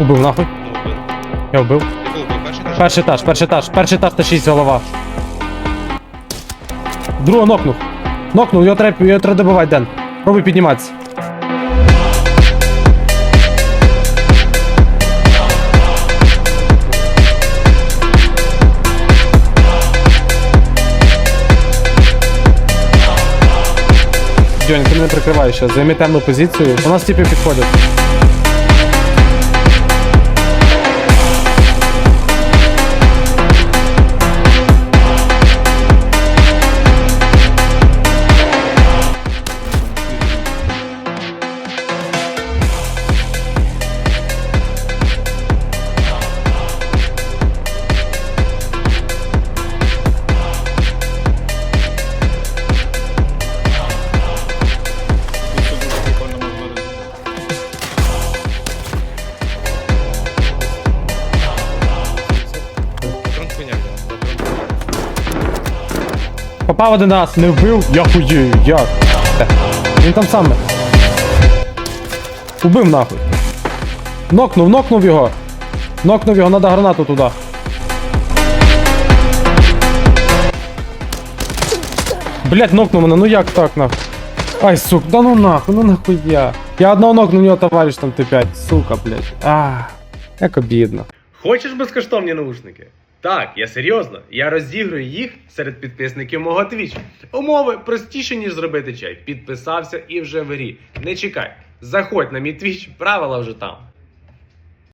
Убив нахуй. Я вбив. Перший етаж, перший етаж, перший етаж та 6 голова. Другого нокнув. Нокнув, його треба, його треба добивати, Ден. Пробуй підніматися. Дьонь, ти мене прикриваєш. Займи темну позицію. У нас типи підходять. Попав один раз, не вбив, я хуєю, як? Е, Він там саме. Убив нахуй. Нокнув, нокнув його. Нокнув його, надо гранату туди. Блять, нокнув мене, ну як так нахуй? Ай, сука, да ну нахуй, ну нахуй я. Я одного нокнув, у нього товариш там Т5, сука, блять. А, як обідно. Хочеш безкоштовні наушники? Так, я серйозно. Я розіграю їх серед підписників мого Twitch. Умови простіше, ніж зробити чай. Підписався і вже в грі. Не чекай. Заходь на мій Twitch, правила вже там.